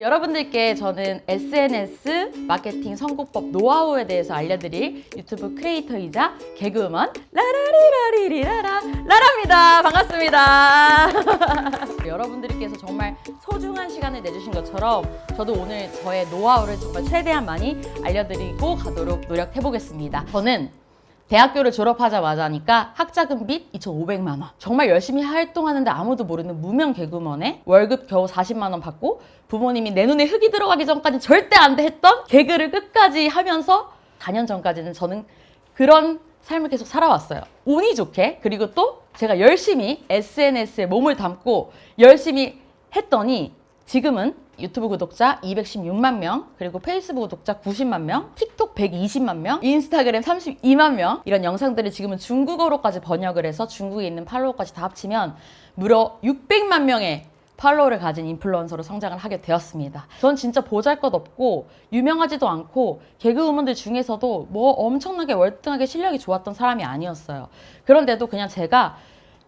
여러분들께 저는 SNS 마케팅 성공법 노하우에 대해서 알려드릴 유튜브 크리에이터이자 개그우먼 라라리라리리라라 라라입니다. 반갑습니다. 여러분들께서 정말 소중한 시간을 내주신 것처럼 저도 오늘 저의 노하우를 정말 최대한 많이 알려드리고 가도록 노력해보겠습니다. 저는 대학교를 졸업하자마자니까 학자금 빚 2,500만 원. 정말 열심히 활동하는데 아무도 모르는 무명 개그먼에 월급 겨우 40만 원 받고 부모님이 내 눈에 흙이 들어가기 전까지 절대 안 돼 했던 개그를 끝까지 하면서 4년 전까지는 저는 그런 삶을 계속 살아왔어요. 운이 좋게 그리고 또 제가 열심히 SNS에 몸을 담고 열심히 했더니 지금은 유튜브 구독자 216만 명, 그리고 페이스북 구독자 90만 명, 틱톡 120만 명, 인스타그램 32만 명 이런 영상들을 지금은 중국어로까지 번역을 해서 중국에 있는 팔로워까지 다 합치면 무려 600만 명의 팔로워를 가진 인플루언서로 성장을 하게 되었습니다. 전 진짜 보잘것없고 유명하지도 않고 개그우먼들 중에서도 뭐 엄청나게 월등하게 실력이 좋았던 사람이 아니었어요. 그런데도 그냥 제가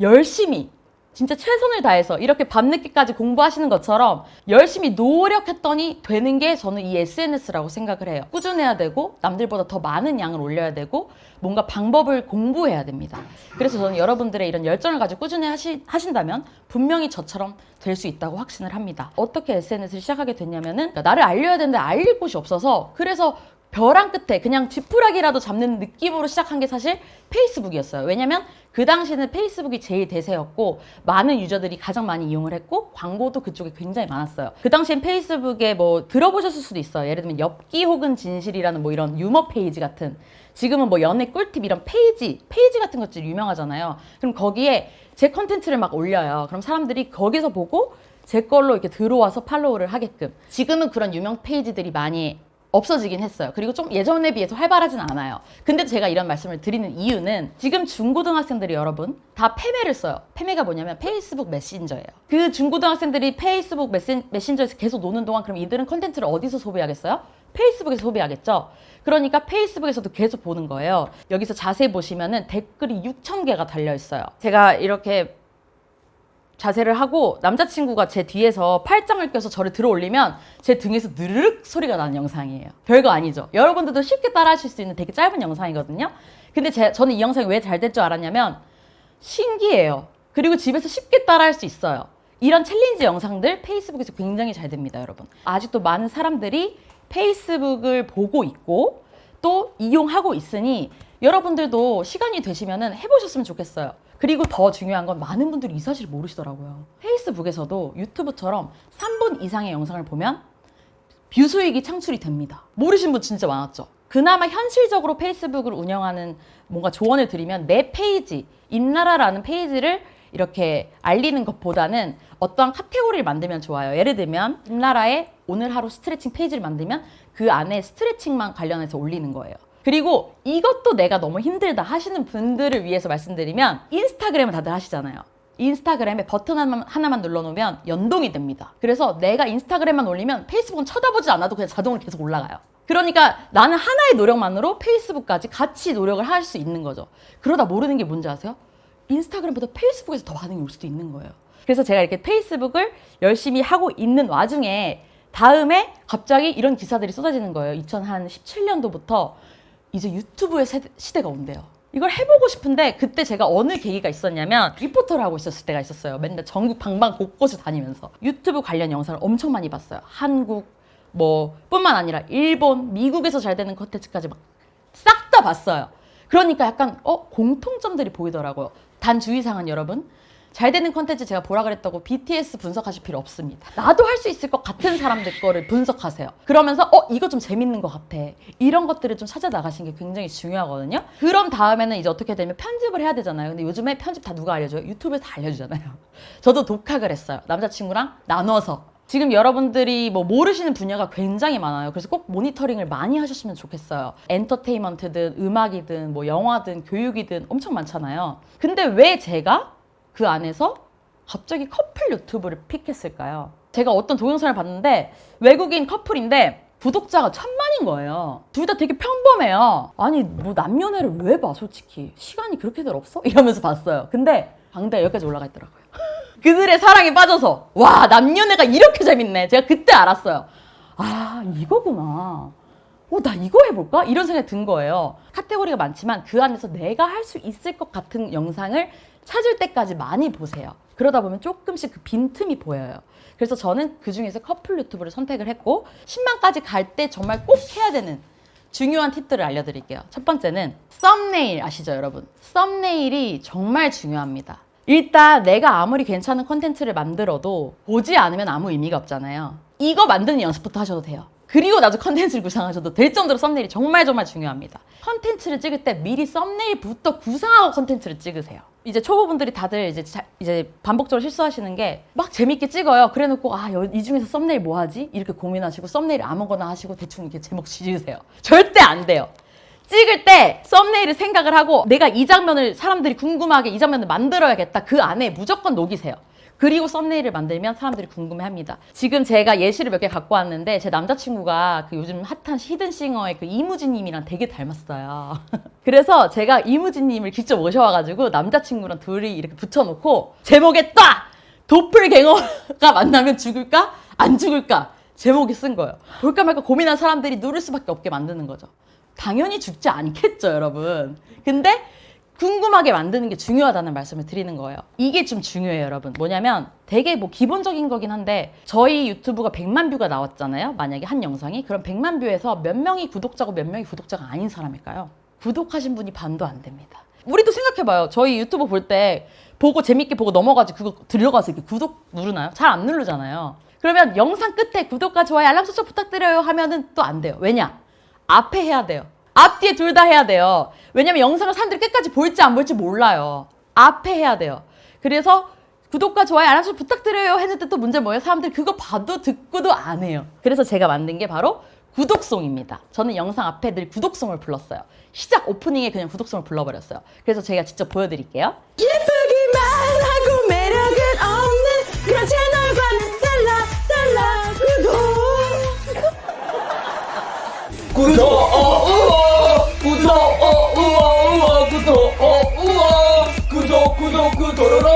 열심히 진짜 최선을 다해서 이렇게 밤늦게까지 공부하시는 것처럼 열심히 노력했더니 되는 게 저는 이 SNS라고 생각을 해요. 꾸준해야 되고 남들보다 더 많은 양을 올려야 되고 뭔가 방법을 공부해야 됩니다. 그래서 저는 여러분들의 이런 열정을 가지고 꾸준히 하시, 하신다면 분명히 저처럼 될 수 있다고 확신을 합니다. 어떻게 SNS를 시작하게 됐냐면은 그러니까 나를 알려야 되는데 알릴 곳이 없어서 그래서 벼랑 끝에 그냥 쥐푸라기라도 잡는 느낌으로 시작한 게 사실 페이스북이었어요. 왜냐면 그 당시에는 페이스북이 제일 대세였고 많은 유저들이 가장 많이 이용을 했고 광고도 그쪽에 굉장히 많았어요. 그 당시엔 페이스북에 뭐 들어보셨을 수도 있어요. 예를 들면 엽기 혹은 진실이라는 뭐 이런 유머 페이지 같은 지금은 뭐 연애 꿀팁 이런 페이지 페이지 같은 것들이 유명하잖아요. 그럼 거기에 제 컨텐츠를 막 올려요. 그럼 사람들이 거기서 보고 제 걸로 이렇게 들어와서 팔로우를 하게끔 지금은 그런 유명 페이지들이 많이 없어지긴 했어요. 그리고 좀 예전에 비해서 활발하진 않아요. 근데 제가 이런 말씀을 드리는 이유는 지금 중고등학생들이 여러분 다 페메를 써요. 페메가 뭐냐면 페이스북 메신저예요. 그 중고등학생들이 페이스북 메신, 메신저에서 계속 노는 동안 그럼 이들은 컨텐츠를 어디서 소비하겠어요? 페이스북에서 소비하겠죠. 그러니까 페이스북에서도 계속 보는 거예요. 여기서 자세히 보시면은 댓글이 6천 개가 달려 있어요. 제가 이렇게 자세를 하고 남자친구가 제 뒤에서 팔짱을 껴서 저를 들어 올리면 제 등에서 느르륵 소리가 나는 영상이에요. 별거 아니죠. 여러분들도 쉽게 따라 하실 수 있는 되게 짧은 영상이거든요. 근데 제, 저는 이 영상이 왜 잘 될 줄 알았냐면 신기해요. 그리고 집에서 쉽게 따라 할 수 있어요. 이런 챌린지 영상들 페이스북에서 굉장히 잘 됩니다, 여러분. 아직도 많은 사람들이 페이스북을 보고 있고 또 이용하고 있으니 여러분들도 시간이 되시면은 해보셨으면 좋겠어요. 그리고 더 중요한 건 많은 분들이 이 사실을 모르시더라고요. 페이스북에서도 유튜브처럼 3분 이상의 영상을 보면 뷰 수익이 창출이 됩니다. 모르신 분 진짜 많았죠. 그나마 현실적으로 페이스북을 운영하는 뭔가 조언을 드리면 내 페이지, 임나라라는 페이지를 이렇게 알리는 것보다는 어떠한 카테고리를 만들면 좋아요. 예를 들면 임나라에 오늘 하루 스트레칭 페이지를 만들면 그 안에 스트레칭만 관련해서 올리는 거예요. 그리고 이것도 내가 너무 힘들다 하시는 분들을 위해서 말씀드리면 인스타그램을 다들 하시잖아요. 인스타그램에 버튼 하나만, 하나만 눌러놓으면 연동이 됩니다. 그래서 내가 인스타그램만 올리면 페이스북은 쳐다보지 않아도 그냥 자동으로 계속 올라가요. 그러니까 나는 하나의 노력만으로 페이스북까지 같이 노력을 할 수 있는 거죠. 그러다 모르는 게 뭔지 아세요? 인스타그램보다 페이스북에서 더 반응이 올 수도 있는 거예요. 그래서 제가 이렇게 페이스북을 열심히 하고 있는 와중에 다음에 갑자기 이런 기사들이 쏟아지는 거예요. 2017년도부터 이제 유튜브의 세대- 시대가 온대요. 이걸 해보고 싶은데 그때 제가 어느 계기가 있었냐면 리포터를 하고 있었을 때가 있었어요. 맨날 전국 방방 곳곳을 다니면서 유튜브 관련 영상을 엄청 많이 봤어요. 한국 뭐 뿐만 아니라 일본, 미국에서 잘 되는 컨텐츠까지 막 싹 다 봤어요. 그러니까 약간 어 공통점들이 보이더라고요. 단 주의사항은 여러분 잘 되는 컨텐츠 제가 보라 그랬다고 BTS 분석하실 필요 없습니다. 나도 할 수 있을 것 같은 사람들 거를 분석하세요. 그러면서 어 이거 좀 재밌는 것 같아. 이런 것들을 좀 찾아 나가시는 게 굉장히 중요하거든요. 그럼 다음에는 이제 어떻게 되면 편집을 해야 되잖아요. 근데 요즘에 편집 다 누가 알려줘요? 유튜브에서 다 알려주잖아요. 저도 독학을 했어요. 남자친구랑 나눠서. 지금 여러분들이 뭐 모르시는 분야가 굉장히 많아요. 그래서 꼭 모니터링을 많이 하셨으면 좋겠어요. 엔터테인먼트든 음악이든 뭐 영화든 교육이든 엄청 많잖아요. 근데 왜 제가 그 안에서 갑자기 커플 유튜브를 픽했을까요? 제가 어떤 동영상을 봤는데 외국인 커플인데 구독자가 천만인 거예요. 둘 다 되게 평범해요. 아니 뭐 남녀애를 왜 봐 솔직히 시간이 그렇게들 없어? 이러면서 봤어요. 근데 방대 여기까지 올라가 있더라고요. 그들의 사랑에 빠져서 와 남녀애가 이렇게 재밌네. 제가 그때 알았어요. 아 이거구나. 어, 나 이거 해볼까? 이런 생각이 든 거예요. 카테고리가 많지만 그 안에서 내가 할 수 있을 것 같은 영상을 찾을 때까지 많이 보세요. 그러다 보면 조금씩 그 빈틈이 보여요. 그래서 저는 그 중에서 커플 유튜브를 선택을 했고 10만까지 갈 때 정말 꼭 해야 되는 중요한 팁들을 알려드릴게요. 첫 번째는 썸네일 아시죠, 여러분? 썸네일이 정말 중요합니다. 일단 내가 아무리 괜찮은 컨텐츠를 만들어도 보지 않으면 아무 의미가 없잖아요. 이거 만드는 연습부터 하셔도 돼요. 그리고 나서 컨텐츠를 구상하셔도 될 정도로 썸네일이 정말 정말 중요합니다. 컨텐츠를 찍을 때 미리 썸네일부터 구상하고 컨텐츠를 찍으세요. 이제 초보분들이 다들 이제 자- 이제 반복적으로 실수하시는 게 막 재밌게 찍어요. 그래놓고 아 이 중에서 썸네일 뭐 하지? 이렇게 고민하시고 썸네일 아무거나 하시고 대충 이렇게 제목 지으세요. 절대 안 돼요. 찍을 때 썸네일을 생각을 하고 내가 이 장면을 사람들이 궁금하게 이 장면을 만들어야겠다. 그 안에 무조건 녹이세요. 그리고 썸네일을 만들면 사람들이 궁금해합니다. 지금 제가 예시를 몇 개 갖고 왔는데 제 남자친구가 그 요즘 핫한 히든싱어의 그 이무진님이랑 되게 닮았어요. 그래서 제가 이무진님을 직접 모셔와가지고 남자친구랑 둘이 이렇게 붙여놓고 제목에 딱 도플갱어가 만나면 죽을까 안 죽을까 제목에 쓴 거예요. 볼까 말까 고민한 사람들이 누를 수밖에 없게 만드는 거죠. 당연히 죽지 않겠죠, 여러분. 근데 궁금하게 만드는 게 중요하다는 말씀을 드리는 거예요. 이게 좀 중요해요, 여러분. 뭐냐면 되게 뭐 기본적인 거긴 한데 저희 유튜브가 100만 뷰가 나왔잖아요. 만약에 한 영상이 그럼 100만 뷰에서 몇 명이 구독자고 몇 명이 구독자가 아닌 사람일까요? 구독하신 분이 반도 안 됩니다. 우리도 생각해봐요. 저희 유튜브 볼 때 보고 재밌게 보고 넘어가지 그거 들어가서 이렇게 구독 누르나요? 잘 안 누르잖아요. 그러면 영상 끝에 구독과 좋아요, 알람 설정 부탁드려요 하면은 또 안 돼요. 왜냐? 앞에 해야 돼요. 앞뒤에 둘 다 해야 돼요. 왜냐면 영상을 사람들이 끝까지 볼지 안 볼지 몰라요. 앞에 해야 돼요. 그래서 구독과 좋아요, 알람 설정 부탁드려요 했는데 또 문제 뭐예요? 사람들이 그거 봐도 듣고도 안 해요. 그래서 제가 만든 게 바로 구독송입니다. 저는 영상 앞에 늘 구독송을 불렀어요. 시작 오프닝에 그냥 구독송을 불러버렸어요. 그래서 제가 직접 보여드릴게요. 예쁘기만 하고 매력은 없는 그런 채널 구독 구독 어 우와 구독 어 우와 우와 구독 어 우와 구독 구독 구독로로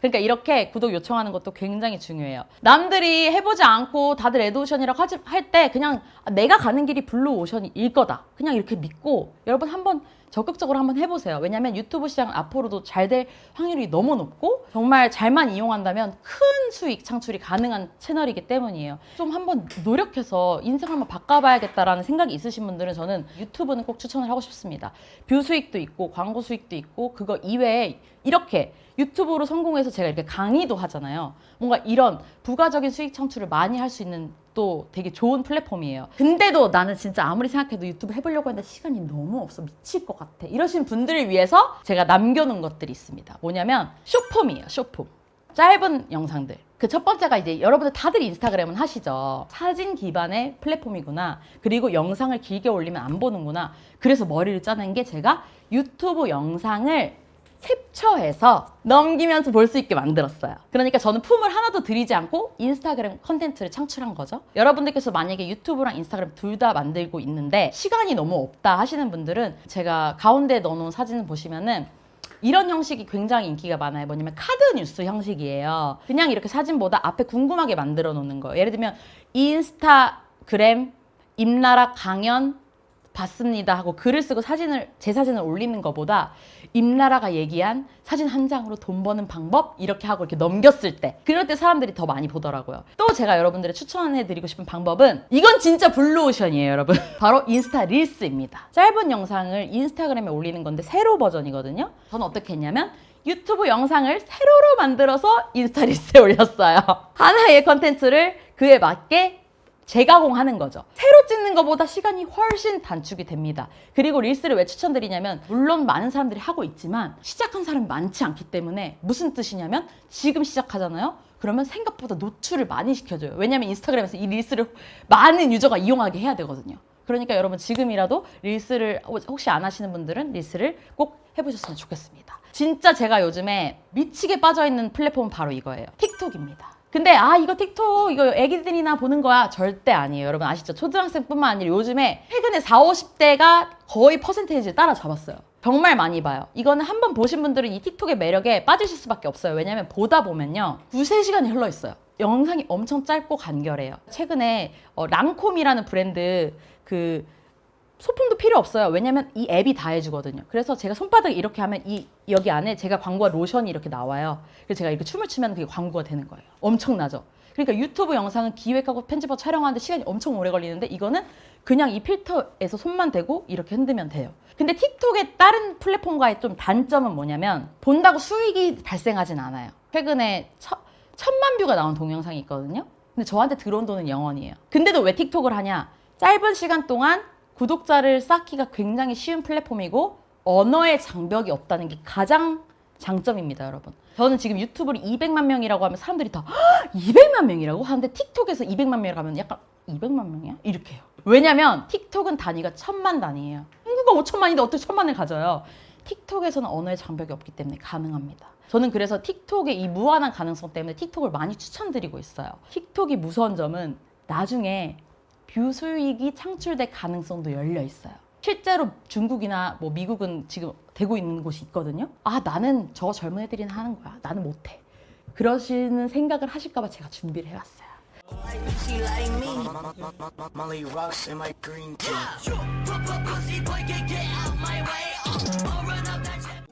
그러니까 이렇게 구독 요청하는 것도 굉장히 중요해요. 남들이 해보지 않고 다들 레드오션이라고 하지, 할때 그냥 내가 가는 길이 블루오션일 거다. 그냥 이렇게 믿고 여러분 한번 적극적으로 한번 해보세요. 왜냐면 유튜브 시장 앞으로도 잘 될 확률이 너무 높고 정말 잘만 이용한다면 큰 수익 창출이 가능한 채널이기 때문이에요. 좀 한번 노력해서 인생 한번 바꿔봐야겠다라는 생각이 있으신 분들은 저는 유튜브는 꼭 추천을 하고 싶습니다. 뷰 수익도 있고 광고 수익도 있고 그거 이외에 이렇게 유튜브로 성공해서 제가 이렇게 강의도 하잖아요. 뭔가 이런 부가적인 수익 창출을 많이 할 수 있는 또 되게 좋은 플랫폼이에요. 근데도 나는 진짜 아무리 생각해도 유튜브 해보려고 했는데 시간이 너무 없어 미칠 것 같아. 이러신 분들을 위해서 제가 남겨놓은 것들이 있습니다. 뭐냐면 쇼폼이에요. 쇼폼. 짧은 영상들. 그첫 번째가 이제 여러분들 다들 인스타그램은 하시죠. 사진 기반의 플랫폼이구나. 그리고 영상을 길게 올리면 안 보는구나. 그래서 머리를 짜낸 게 제가 유튜브 영상을 캡처해서 넘기면서 볼 수 있게 만들었어요. 그러니까 저는 품을 하나도 들이지 않고 인스타그램 컨텐츠를 창출한 거죠. 여러분들께서 만약에 유튜브랑 인스타그램 둘 다 만들고 있는데 시간이 너무 없다 하시는 분들은 제가 가운데 넣어놓은 사진을 보시면은 이런 형식이 굉장히 인기가 많아요. 뭐냐면 카드 뉴스 형식이에요. 그냥 이렇게 사진보다 앞에 궁금하게 만들어 놓는 거예요. 예를 들면 인스타그램 임나라 강연 봤습니다 하고 글을 쓰고 사진을 제 사진을 올리는 것보다 임나라가 얘기한 사진 한 장으로 돈 버는 방법 이렇게 하고 이렇게 넘겼을 때 그럴 때 사람들이 더 많이 보더라고요. 또 제가 여러분들의 추천해 드리고 싶은 방법은 이건 진짜 블루오션이에요, 여러분. 바로 인스타 릴스입니다. 짧은 영상을 인스타그램에 올리는 건데 세로 버전이거든요. 저는 어떻게 했냐면 유튜브 영상을 세로로 만들어서 인스타 릴스에 올렸어요. 하나의 컨텐츠를 그에 맞게 재가공하는 거죠. 새로 찍는 것보다 시간이 훨씬 단축이 됩니다. 그리고 릴스를 왜 추천드리냐면 물론 많은 사람들이 하고 있지만 시작한 사람이 많지 않기 때문에 무슨 뜻이냐면 지금 시작하잖아요. 그러면 생각보다 노출을 많이 시켜줘요. 왜냐면 인스타그램에서 이 릴스를 많은 유저가 이용하게 해야 되거든요. 그러니까 여러분 지금이라도 릴스를 혹시 안 하시는 분들은 릴스를 꼭 해보셨으면 좋겠습니다. 진짜 제가 요즘에 미치게 빠져있는 플랫폼은 바로 이거예요. 틱톡입니다. 근데 아 이거 틱톡 이거 애기들이나 보는 거야. 절대 아니에요. 여러분 아시죠? 초등학생뿐만 아니라 요즘에 최근에 4, 50대가 거의 퍼센테이지를 따라잡았어요. 정말 많이 봐요. 이거는 한 번 보신 분들은 이 틱톡의 매력에 빠지실 수밖에 없어요. 왜냐면 보다 보면요. 두세 시간이 흘러 있어요. 영상이 엄청 짧고 간결해요. 최근에 어, 랑콤이라는 브랜드 그 소품도 필요 없어요. 왜냐면 이 앱이 다 해주거든요. 그래서 제가 손바닥 이렇게 하면 이 여기 안에 제가 광고와 로션이 이렇게 나와요. 그래서 제가 이렇게 춤을 추면 그게 광고가 되는 거예요. 엄청나죠. 그러니까 유튜브 영상은 기획하고 편집하고 촬영하는데 시간이 엄청 오래 걸리는데 이거는 그냥 이 필터에서 손만 대고 이렇게 흔들면 돼요. 근데 틱톡의 다른 플랫폼과의 좀 단점은 뭐냐면 본다고 수익이 발생하진 않아요. 최근에 천, 천만 뷰가 나온 동영상이 있거든요. 근데 저한테 들어온 돈은 0원이에요. 근데도 왜 틱톡을 하냐? 짧은 시간 동안 구독자를 쌓기가 굉장히 쉬운 플랫폼이고 언어의 장벽이 없다는 게 가장 장점입니다, 여러분. 저는 지금 유튜브를 200만 명이라고 하면 사람들이 다 "헉, 200만 명이라고 하는데 틱톡에서 200만 명이라고 하면 약간 200만 명이야? 이렇게 해요. 왜냐면 틱톡은 단위가 천만 단위예요. 한국어 5천만인데 어떻게 천만을 가져요? 틱톡에서는 언어의 장벽이 없기 때문에 가능합니다. 저는 그래서 틱톡의 이 무한한 가능성 때문에 틱톡을 많이 추천드리고 있어요. 틱톡이 무서운 점은 나중에 뷰 수익이 창출될 가능성도 열려 있어요. 실제로 중국이나 뭐 미국은 지금 되고 있는 곳이 있거든요. 아 나는 저 젊은 애들이나 하는 거야. 나는 못해. 그러시는 생각을 하실까봐 제가 준비를 해왔어요.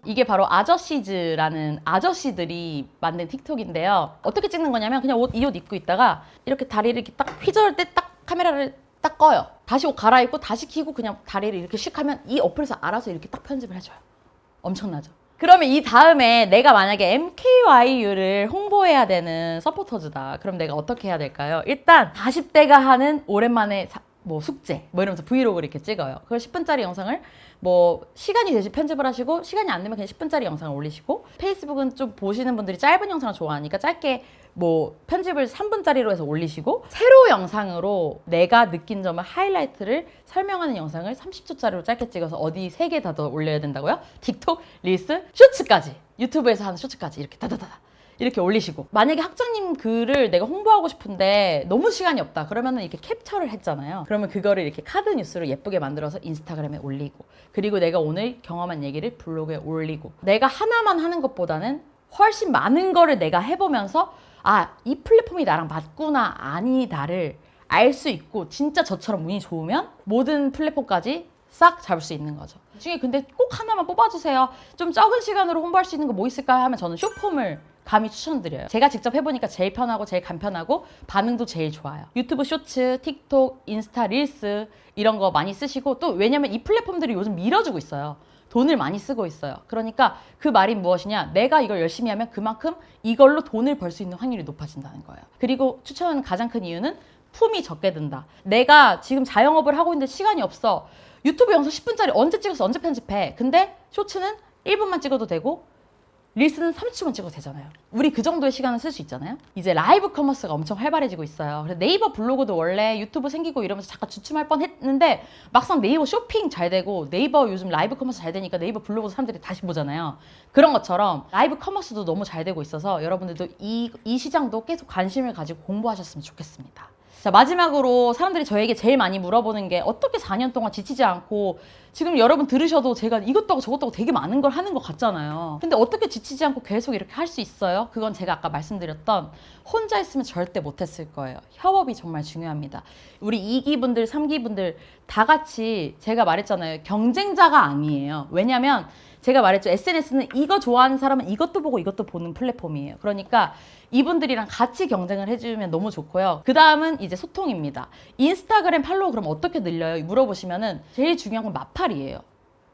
이게 바로 아저씨즈라는 아저씨들이 만든 틱톡인데요. 어떻게 찍는 거냐면 그냥 옷, 이 옷 입고 있다가 이렇게 다리를 이렇게 딱 휘저을 때 딱 카메라를 딱 꺼요. 다시 옷 갈아입고 다시 키고 그냥 다리를 이렇게 씩 하면 이 어플에서 알아서 이렇게 딱 편집을 해줘요. 엄청나죠? 그러면 이 다음에 내가 만약에 MKYU를 홍보해야 되는 서포터즈다. 그럼 내가 어떻게 해야 될까요? 일단 40대가 하는 오랜만에 사- 뭐 숙제 뭐 이러면서 브이로그를 이렇게 찍어요. 그걸 10분짜리 영상을 뭐 시간이 되시 편집을 하시고 시간이 안 되면 그냥 10분짜리 영상을 올리시고 페이스북은 좀 보시는 분들이 짧은 영상을 좋아하니까 짧게 뭐 편집을 3분짜리로 해서 올리시고 세로 영상으로 내가 느낀 점을 하이라이트를 설명하는 영상을 30초짜리로 짧게 찍어서 어디 세개다 더 올려야 된다고요? 틱톡, 릴스, 쇼츠까지 유튜브에서 하는 쇼츠까지 이렇게 다다다다 이렇게 올리시고. 만약에 학장님 글을 내가 홍보하고 싶은데 너무 시간이 없다. 그러면은 이렇게 캡처를 했잖아요. 그러면 그거를 이렇게 카드 뉴스로 예쁘게 만들어서 인스타그램에 올리고. 그리고 내가 오늘 경험한 얘기를 블로그에 올리고. 내가 하나만 하는 것보다는 훨씬 많은 거를 내가 해보면서 아 이 플랫폼이 나랑 맞구나 아니다를 알 수 있고 진짜 저처럼 운이 좋으면 모든 플랫폼까지 싹 잡을 수 있는 거죠. 이 중에 근데 꼭 하나만 뽑아주세요. 좀 적은 시간으로 홍보할 수 있는 거 뭐 있을까 하면 저는 쇼폼을 감히 추천드려요. 제가 직접 해보니까 제일 편하고 제일 간편하고 반응도 제일 좋아요. 유튜브 쇼츠, 틱톡, 인스타 릴스 이런 거 많이 쓰시고 또 왜냐면 이 플랫폼들이 요즘 밀어주고 있어요. 돈을 많이 쓰고 있어요. 그러니까 그 말이 무엇이냐? 내가 이걸 열심히 하면 그만큼 이걸로 돈을 벌 수 있는 확률이 높아진다는 거예요. 그리고 추천하는 가장 큰 이유는 품이 적게 든다. 내가 지금 자영업을 하고 있는데 시간이 없어. 유튜브 영상 10분짜리 언제 찍어서 언제 편집해? 근데 쇼츠는 1분만 찍어도 되고 릴스는 30초만 찍어도 되잖아요. 우리 그 정도의 시간을 쓸 수 있잖아요. 이제 라이브 커머스가 엄청 활발해지고 있어요. 그래서 네이버 블로그도 원래 유튜브 생기고 이러면서 잠깐 주춤할 뻔 했는데 막상 네이버 쇼핑 잘 되고 네이버 요즘 라이브 커머스 잘 되니까 네이버 블로그 사람들이 다시 보잖아요. 그런 것처럼 라이브 커머스도 너무 잘 되고 있어서 여러분들도 이, 이 시장도 계속 관심을 가지고 공부하셨으면 좋겠습니다. 자, 마지막으로 사람들이 저에게 제일 많이 물어보는 게 어떻게 4년 동안 지치지 않고 지금 여러분 들으셔도 제가 이것도 하고 저것도 하고 되게 많은 걸 하는 것 같잖아요. 근데 어떻게 지치지 않고 계속 이렇게 할 수 있어요? 그건 제가 아까 말씀드렸던 혼자 있으면 절대 못했을 거예요. 협업이 정말 중요합니다. 우리 2기분들, 3기분들 다 같이 제가 말했잖아요. 경쟁자가 아니에요. 왜냐면 제가 말했죠. SNS는 이거 좋아하는 사람은 이것도 보고 이것도 보는 플랫폼이에요. 그러니까 이분들이랑 같이 경쟁을 해주면 너무 좋고요. 그 다음은 이제 소통입니다. 인스타그램 팔로우 그럼 어떻게 늘려요? 물어보시면은 제일 중요한 건 마팔이에요.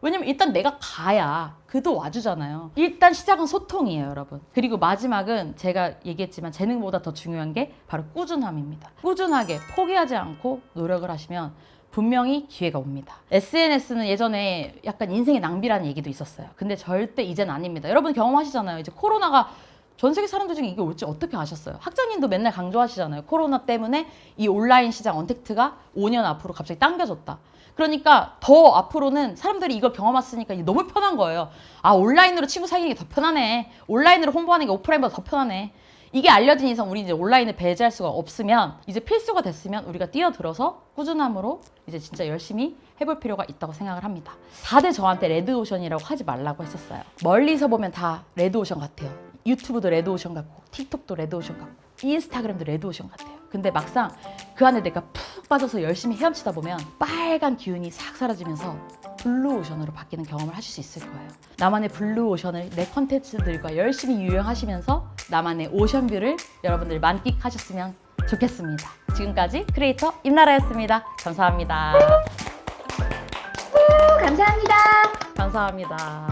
왜냐면 일단 내가 가야 그도 와주잖아요. 일단 시작은 소통이에요, 여러분. 그리고 마지막은 제가 얘기했지만 재능보다 더 중요한 게 바로 꾸준함입니다. 꾸준하게 포기하지 않고 노력을 하시면 분명히 기회가 옵니다. SNS는 예전에 약간 인생의 낭비라는 얘기도 있었어요. 근데 절대 이젠 아닙니다. 여러분 경험하시잖아요. 이제 코로나가 전 세계 사람들 중에 이게 올지 어떻게 아셨어요? 학장님도 맨날 강조하시잖아요. 코로나 때문에 이 온라인 시장 언택트가 5년 앞으로 갑자기 당겨졌다. 그러니까 더 앞으로는 사람들이 이걸 경험했으니까 너무 편한 거예요. 아 온라인으로 친구 사귀는 게 더 편하네. 온라인으로 홍보하는 게 오프라인보다 더 편하네. 이게 알려진 이상 우리 이제 온라인을 배제할 수가 없으면 이제 필수가 됐으면 우리가 뛰어들어서 꾸준함으로 이제 진짜 열심히 해볼 필요가 있다고 생각을 합니다. 다들 저한테 레드오션이라고 하지 말라고 했었어요. 멀리서 보면 다 레드오션 같아요. 유튜브도 레드오션 같고 틱톡도 레드오션 같고 인스타그램도 레드오션 같아요. 근데 막상 그 안에 내가 푹 빠져서 열심히 헤엄치다 보면 빨간 기운이 싹 사라지면서 블루오션으로 바뀌는 경험을 하실 수 있을 거예요. 나만의 블루오션을 내 컨텐츠들과 열심히 유행하시면서 나만의 오션뷰를 여러분들 만끽하셨으면 좋겠습니다. 지금까지 크리에이터 임나라였습니다. 감사합니다. 감사합니다. 감사합니다.